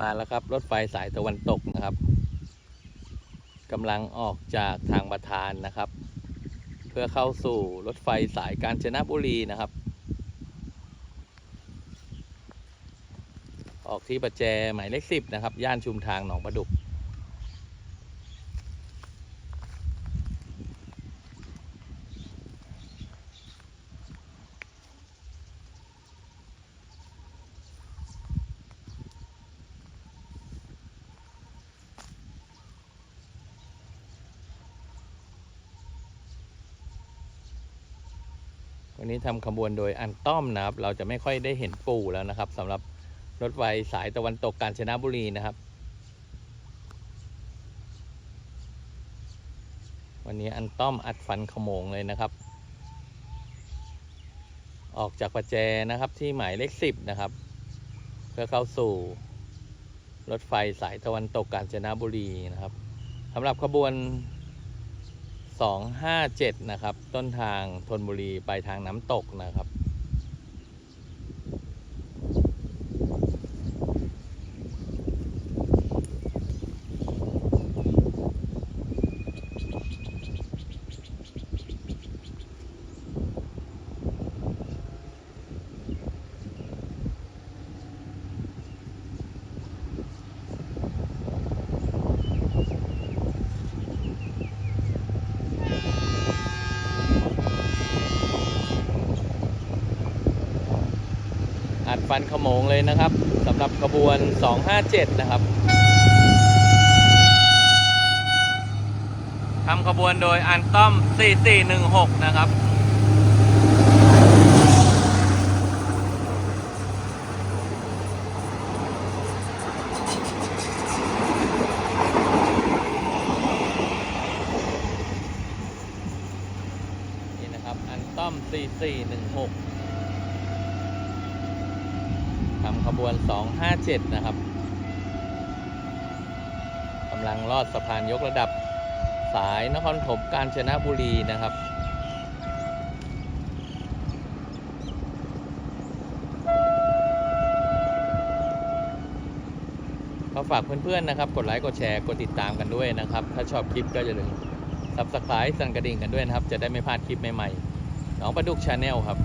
มาแล้วครับ รถไฟสายตะวันตกนะครับกำลังออกจากทางประธานนะครับ เพื่อเข้าสู่รถไฟสายกาญจนบุรีนะครับ ออกที่ประแจหมายเลขสิบนะครับ ย่านชุมทางหนองประดุก วันนี้ทำขบวนโดยอันต้อมนะครับ เราจะไม่ค่อยได้เห็นปู่แล้วนะครับสำหรับรถไฟสายตะวันตกกาญจนบุรีนะครับ วันนี้อันต้อมอัดฟันขโมงเลยนะครับ ออกจากประแจนะครับที่หมายเลขสิบนะครับ เพื่อเข้าสู่รถไฟสายตะวันตกกาญจนบุรีนะครับสำหรับขบวน 257 นะครับ ต้นทางธนบุรีไปทางน้ำตกนะครับ อัดฟันขโมงเลยนะครับสำหรับขบวน 257 นะครับทำขบวนโดยอันต้อม 4416 นะครับนี่นะครับอันต้อม 4416 ทำขบ วน 257 นะครับกำลังลอดสะพานยกระดับสายนครปฐมกาญจนบุรีนะครับ ก็ฝากเพื่อนๆนะครับ กดไลค์ กดแชร์ กดติดตามกันด้วยนะครับ ถ้าชอบคลิปก็อย่าลืม subscribe สั่นกระดิ่งกันด้วยนะครับ จะได้ไม่พลาดคลิปใหม่ๆ น้องประดุกชาแนลครับ